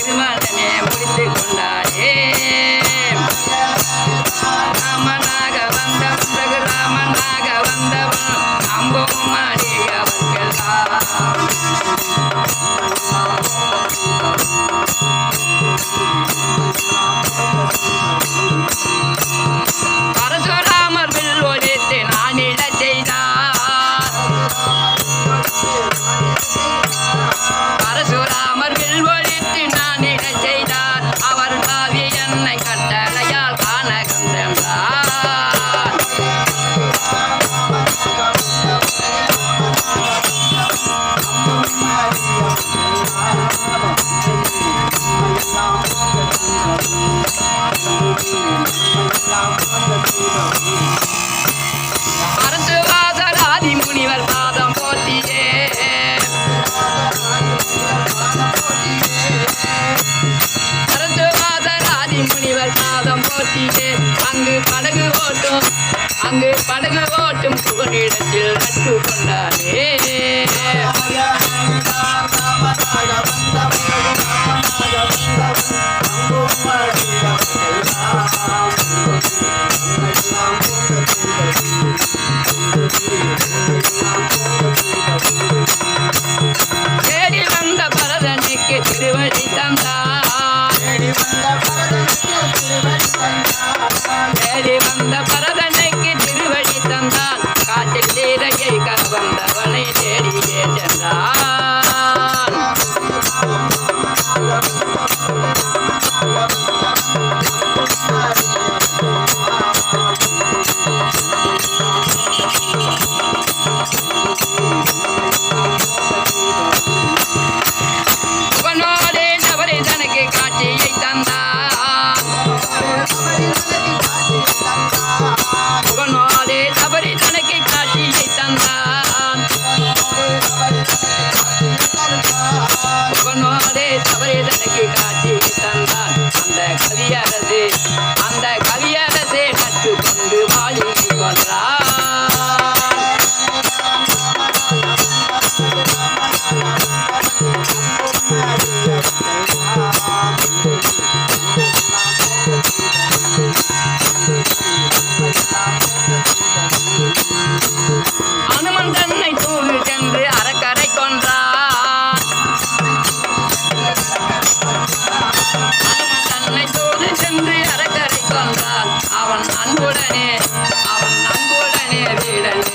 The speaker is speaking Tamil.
இதுவாக ஓட்டியே அங்கு படகு ஓட்டும். அங்கு படகு ஓட்டும். புகலிடத்தில் கற்றுக்கொண்டானே அவன் அன்புடனே அவன் அன்புடனே வீடன்